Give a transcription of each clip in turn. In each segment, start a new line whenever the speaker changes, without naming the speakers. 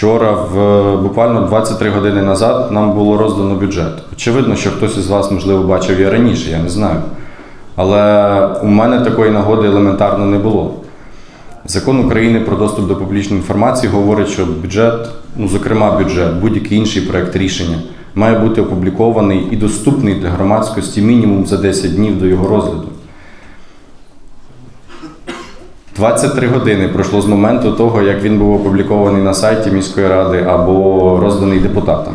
Вчора, в буквально 23 години назад, нам було роздано бюджет. Очевидно, що хтось із вас, можливо, бачив і раніше, я не знаю. Але у мене такої нагоди елементарно не було. Закон України про доступ до публічної інформації говорить, що бюджет, ну зокрема бюджет, будь-який інший проект рішення, має бути опублікований і доступний для громадськості мінімум за 10 днів до його розгляду. 23 години пройшло з моменту того, як він був опублікований на сайті міської ради або розданий депутатам.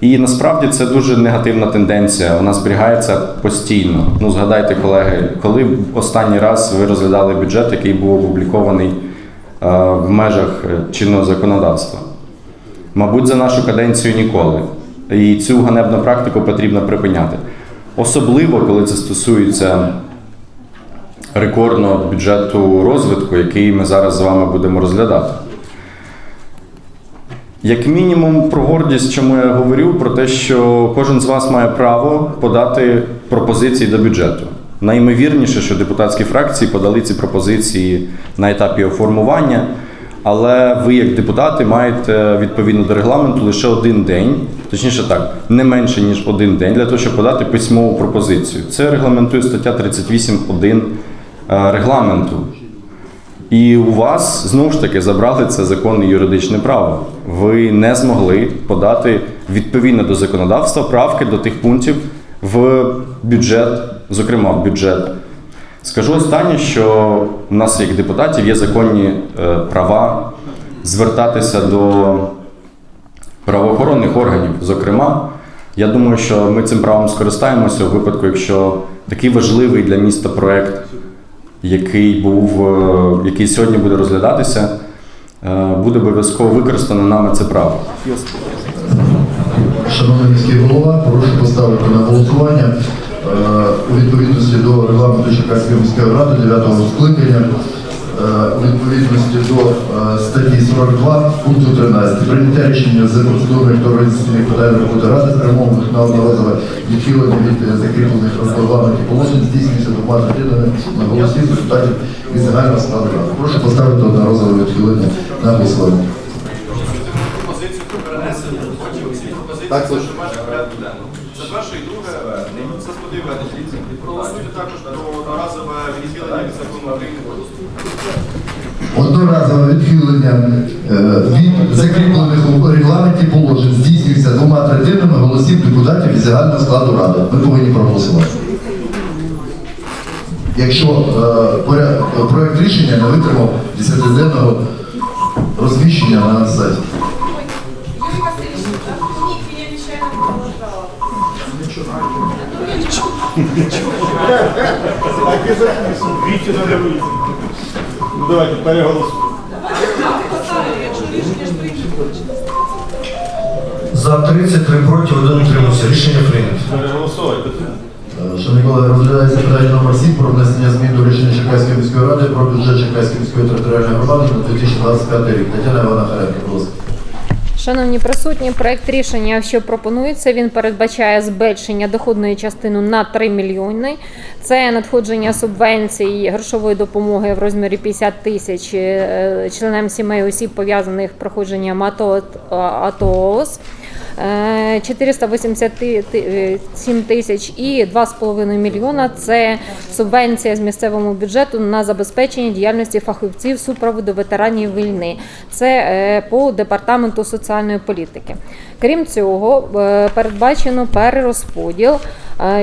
І насправді це дуже негативна тенденція. Вона зберігається постійно. Ну, згадайте, колеги, коли останній раз ви розглядали бюджет, який був опублікований е, в межах чинного законодавства? Мабуть, за нашу каденцію ніколи. І цю ганебну практику потрібно припиняти. Особливо, коли це стосується рекордного бюджету розвитку, який ми зараз з вами будемо розглядати. Як мінімум, про гордість, чому я говорю, про те, що кожен з вас має право подати пропозиції до бюджету. Наймовірніше, що депутатські фракції подали ці пропозиції на етапі формування, але ви, як депутати, маєте відповідно до регламенту лише один день, точніше так, не менше ніж один день для того, щоб подати письмову пропозицію. Це регламентує стаття 38.1 е, регламенту. І у вас знову ж таки забрали це законне юридичне право. Ви не змогли подати відповідно до законодавства правки до тих пунктів в бюджет, зокрема в бюджет. Скажу останнє, що у нас, як депутатів, є законні е, права звертатися до правоохоронних органів. Зокрема, я думаю, що ми цим правом скористаємося у випадку, якщо такий важливий для міста проект який був, е, який сьогодні буде розглядатися, е, буде обов'язково використано нами це право.
Шановний міський голова, прошу поставити на голосування у відповідності до регламенту Черкаської міської ради 9 скликання, е, у відповідності до е, статті 42 пункту 13 прийняття рішення з процедурних організаційних питань роботи ради спрямованих на одноразове відхилення від е, закріплених регламентів положень здійснюється двома третинами на голосів депутатів від загального складу ради. Прошу поставити одноразове відхилення на голосування. Так,
денного. Це перше і друге. Одноразове відхилення
е, від закріплених у регламенті положень здійснюється двома третинами голосів депутатів від загального складу ради. Ми повинні проголосувати. Якщо е, проект рішення не витримав 10-денного розміщення на сайті.
Так і записуємо. Двічі треба вийти. Ну давайте переголосуємо.
За 33 проти, один утримався. Рішення прийнято.
Переголосувати.
Шановні колеги, розглядається питання номер 7 про внесення змін до рішення Черкаської міської ради про бюджет Черкаської міської територіальної громади на 2025 рік. Тетяна Івана Харенко, будь ласка.
Шановні присутні, проект рішення, що пропонується, він передбачає збільшення доходної частини на 3 мільйони. Це надходження субвенцій грошової допомоги в розмірі 50 тисяч е, членам сімей осіб пов'язаних проходженням АТО АТО-ООС. Е, 487 тисяч і 2,5 мільйона – це субвенція з місцевого бюджету на забезпечення діяльності фахівців супроводу ветеранів війни. Це е, по департаменту соціальної політики. Крім цього, е, передбачено перерозподіл, е,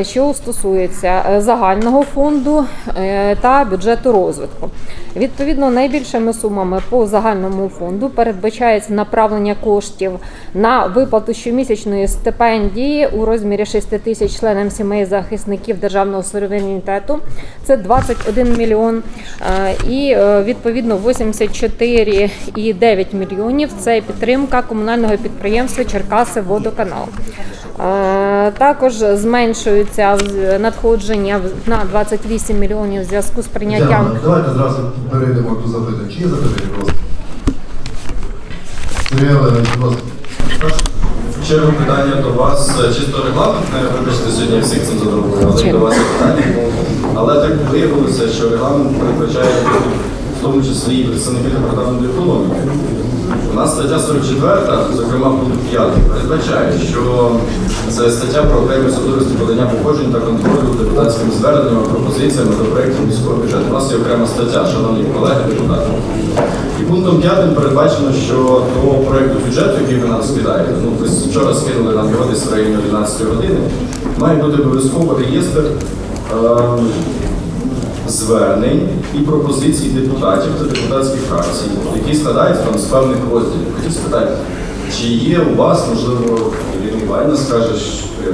що стосується е, загального фонду е, та бюджету розвитку. Відповідно, найбільшими сумами по загальному фонду передбачається направлення коштів на виплату щомісячної стипендії у розмірі 6 тисяч членам сімей захисників державного суверенітету. Це 21 мільйон. Е, І е, відповідно 84,9 мільйонів це підтримка комунального підприємства Черкаси Водоканал. Е, Також зменшується надходження в- на 28 мільйонів в зв'язку з прийняттям.
Тетяна, давайте зразу перейдемо до запитань. Чи є запитання, будь ласка? Сергій Олегович, будь ласка.
чергу питання до вас чисто регламентне. Вибачте, сьогодні всіх цим задоволений, але до вас є питання. Але так виявилося, що регламент передбачає в тому числі і представники департаменту економіки. У нас стаття 44, зокрема пункт 5, передбачає, що це стаття про окремі особливості подання походжень та контролю депутатськими зверненнями, пропозиціями до проєктів міського бюджету. У нас є окрема стаття, шановні колеги депутати. І пунктом 5 передбачено, що до проєкту бюджету, який ви нам скидаєте, ну ви вчора скинули нам його десь в районі 11 години, має бути обов'язково реєстр. ем, звернень і пропозицій депутатів та депутатських фракцій, які складаються там з певних розділів. Хотів спитати, чи є у вас, можливо, Ірина Іванівна скаже,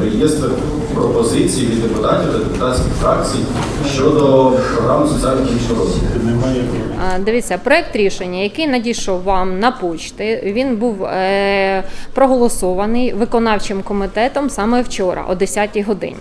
реєстр пропозицій від депутатів та депутатських фракцій щодо програми соціально-економічного розвитку?
А, Дивіться, проект рішення, який надійшов вам на почти, він був е, проголосований виконавчим комітетом саме вчора, о 10 годині.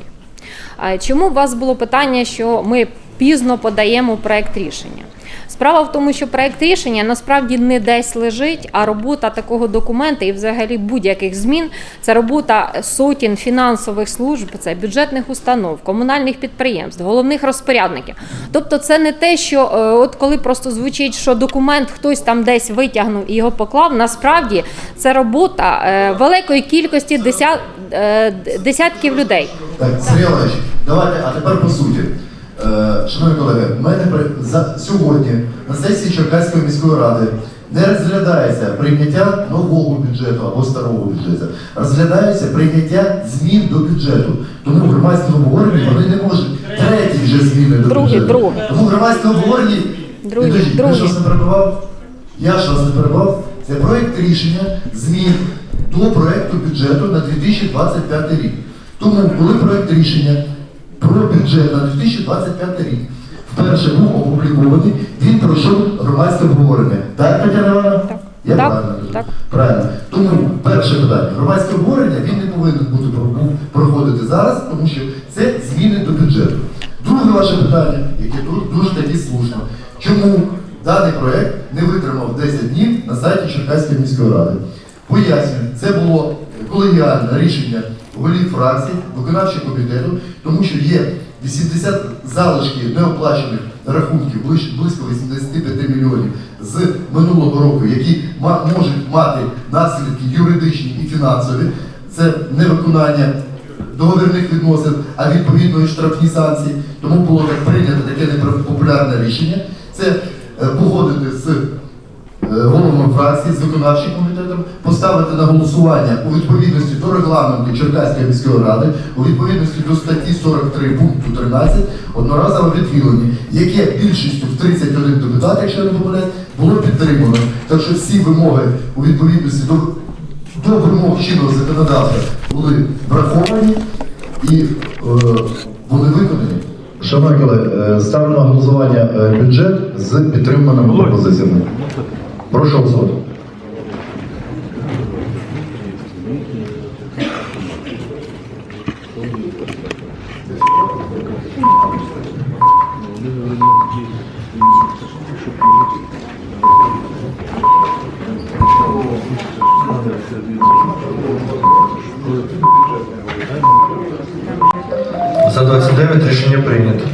Чому у вас було питання, що ми пізно подаємо проект рішення? Справа в тому, що проект рішення насправді не десь лежить, а робота такого документа і взагалі будь-яких змін це робота сотень фінансових служб, це бюджетних установ, комунальних підприємств, головних розпорядників. Тобто, це не те, що е, от коли просто звучить, що документ хтось там десь витягнув і його поклав. Насправді це робота е, великої кількості деся- е, десятків людей.
Так, Сергій давайте, а тепер по суті. Е, Шановні колеги, в мене за сьогодні на сесії Черкаської міської ради не розглядається прийняття нового бюджету або старого бюджету. Розглядається прийняття змін до бюджету. Тому в громадському обговоренні вони не можуть треті вже зміни до бюджету. Тому в громадському обговоренні я вас не перебивав. Я вас не перебивав. Це проєкт рішення змін до проєкту бюджету на 2025 рік. Тому, коли проєкт рішення про бюджет на 2025 рік вперше був опублікований, він пройшов громадське обговорення. Так, Тетяна Івановна?
Так.
Я
Так,
правильно кажу?
так.
Правильно. Тому перше питання. Громадське обговорення він не повинен бути проходити зараз, тому що це зміни до бюджету. Друге ваше питання, яке дуже, дуже таки слушно. Чому даний проект не витримав 10 днів на сайті Черкаської міської ради? Пояснюю, це було колегіальне рішення голів фракцій, виконавчого комітету, тому що є 80 залишків неоплачених рахунків близько 85 мільйонів з минулого року, які можуть мати наслідки юридичні і фінансові. Це невиконання договірних відносин, а відповідно і штрафні санкції. Тому було так прийнято таке непопулярне рішення. Це е, погодити з е, головами фракції, з виконавчим комітетом, поставити на голосування у відповідності до регламенту Черкаської міської ради, у відповідності до статті 43 пункту 13, одноразове відхилення, яке більшістю в 31 депутат, якщо не помиляюсь, було підтримано. Так що всі вимоги у відповідності до до вимог чинного законодавства були враховані і е, були виконані. Шановні колеги, е, ставлю на голосування е, бюджет з підтриманими пропозиціями. Прошу голосувати.
За 29 рішення прийнято.